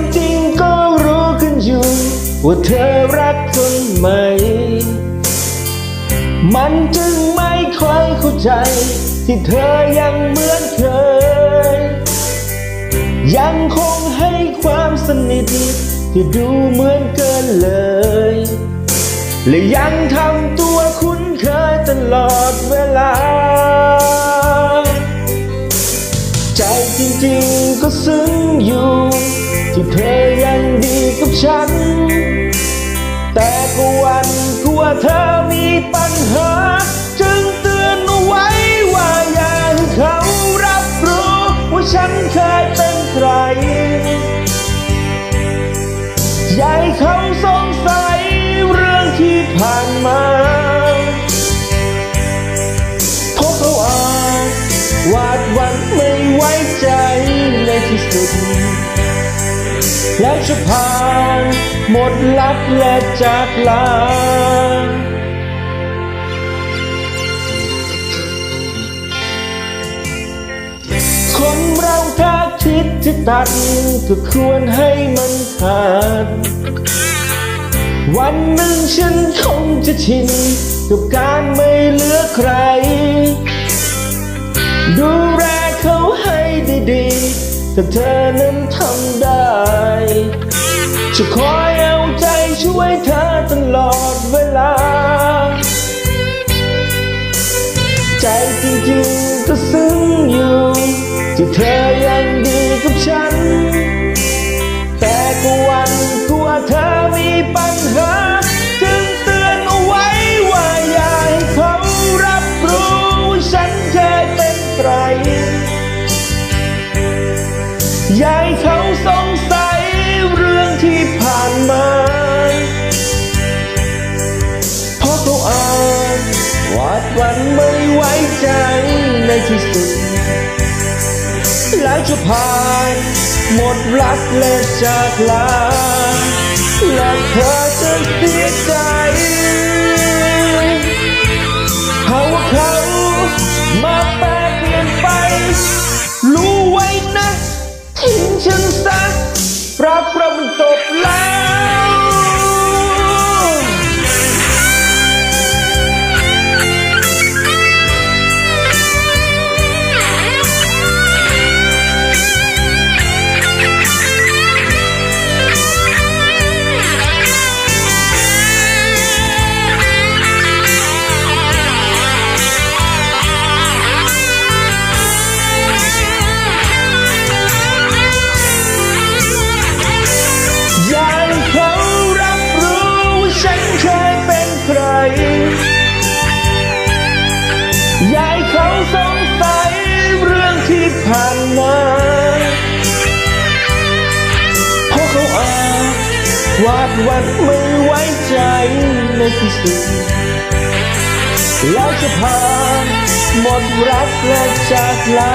ความจริงก็รู้กันอยู่ ว่าเธอรักคนใหม่ มันจึงไม่ค่อยเข้าใจ ที่เธอยังเหมือนเคย ยังคงให้ความสนิทที่ดูเหมือนเกินเลย และยังทำตัว ที่เธอยังดีกับฉัน แต่ก็วันกลัวเธอมีปัญหา จึงเตือนเอาไว้ว่าอย่าให้เขารับรู้ ว่าฉันเคยเป็นใคร อย่าให้เขาสงสัยเรื่องที่ผ่านมาเพราะเขาอาจวาดหวันไม่ไว้ใจ แล้วจะผ่านหมดลักและจากลาคนเราถ้าคิดจะตัดก็ควรให้มันขาด วันหนึ่งฉันคงจะชินกับการไม่เหลือใคร ดูแลเขาให้ดีๆ ถ้าเธอนั้นทำได้ จะคอยเอาใจช่วยเธอ ยาให้เขาสงสัยเรื่องที่ผ่านมาเพราะเขาอาจวาดหวันไม่ไว้ใจในที่สุด แล้วจะผ่านหมดรักและจากลาและเธอจะเสียใจ วาดวันไม่ไว้ใจในที่สุด แล้วจะพาหมดรักและจากลา